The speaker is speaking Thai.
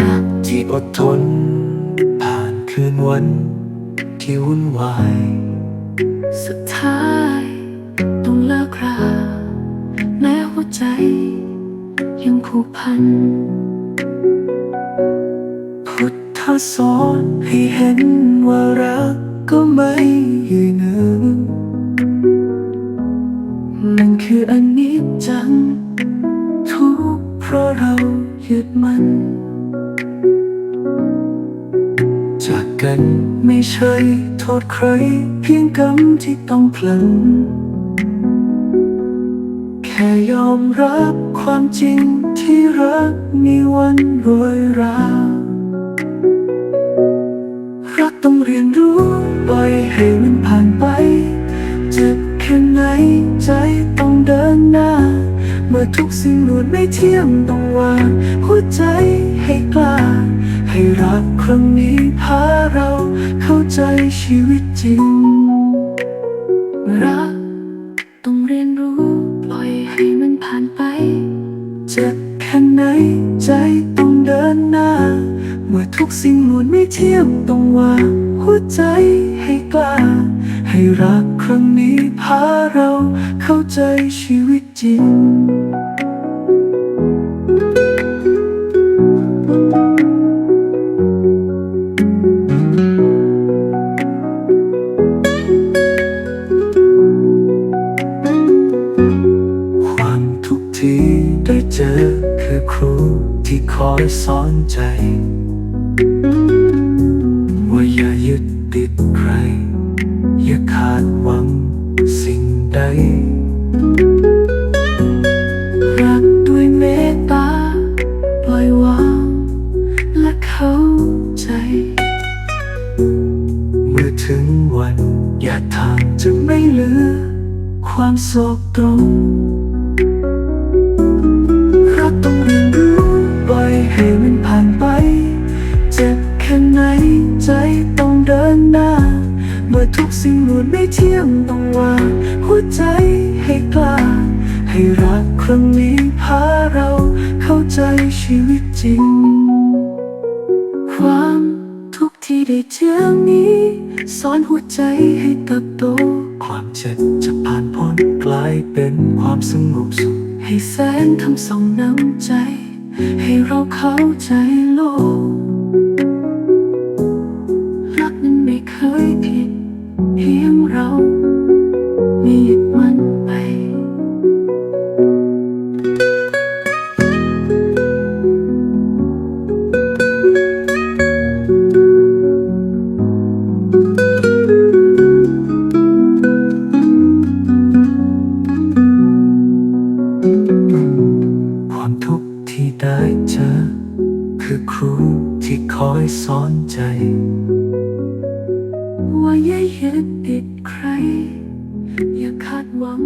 รักที่อดทน ผ่านคืนวัน ที่วุ่นวาย สุดท้าย ต้องเลิกราแม้หัวใจ ยังผูกพัน พุทธสอนให้เห็นว่ารักก็ไม่ ราะเรายึดมันจากกันไม่ใช่โทษใคร เพียงกรรมที่ต้องพลัน แค่ยอมรับความจริงที่รักมีวันโรยรารักต้องเรียนรู้ปล่อยให้มันผ่านไป มื่อทุกสิ่งล้วนไม่เที่ยมต้องวางหัวใจให้กล้า ให้รักครั้งนี้พาเราเข้าใจชีวิตจริง รักต้องเรียนรู้ปล่อยให้มันผ่านไป เจ็บแค่ไหนใจต้องเดินหน้า เมื่อทุกสิ่งล้วนไม่เที่ยมต้องวางหัวใจให้กล้า ให้รักครั้งนี้พาเราเข้าใจชีวิตจริง คือครูที่คอยสอนใจ ว่าอย่ายึดติดใคร อย่าคาดหวังสิ่งใด รักด้วยเมตตาปล่อยวางและเข้าใจ เมื่อถึงวันอย่าทางจะไม่เหลือ ความโศกตรง ทุกสิ่งล้วนไม่เที่ยงต้องวางหัวใจให้กล้า ให้รักครั้งนี้พาเราเข้าใจชีวิตจริง ความทุกข์ที่ได้เจอนี้สอนหัวใจให้เติบโต ความเจ็บจะผ่านพ้นกลายเป็นความสงบสุขให้แสงทำส่องน้ำใจ ให้เราเข้าใจโลกรัก ที่ได้เจอ คือครูที่คอยสอนใจ ว่าอย่ายึดติดใคร อย่าคาดหวัง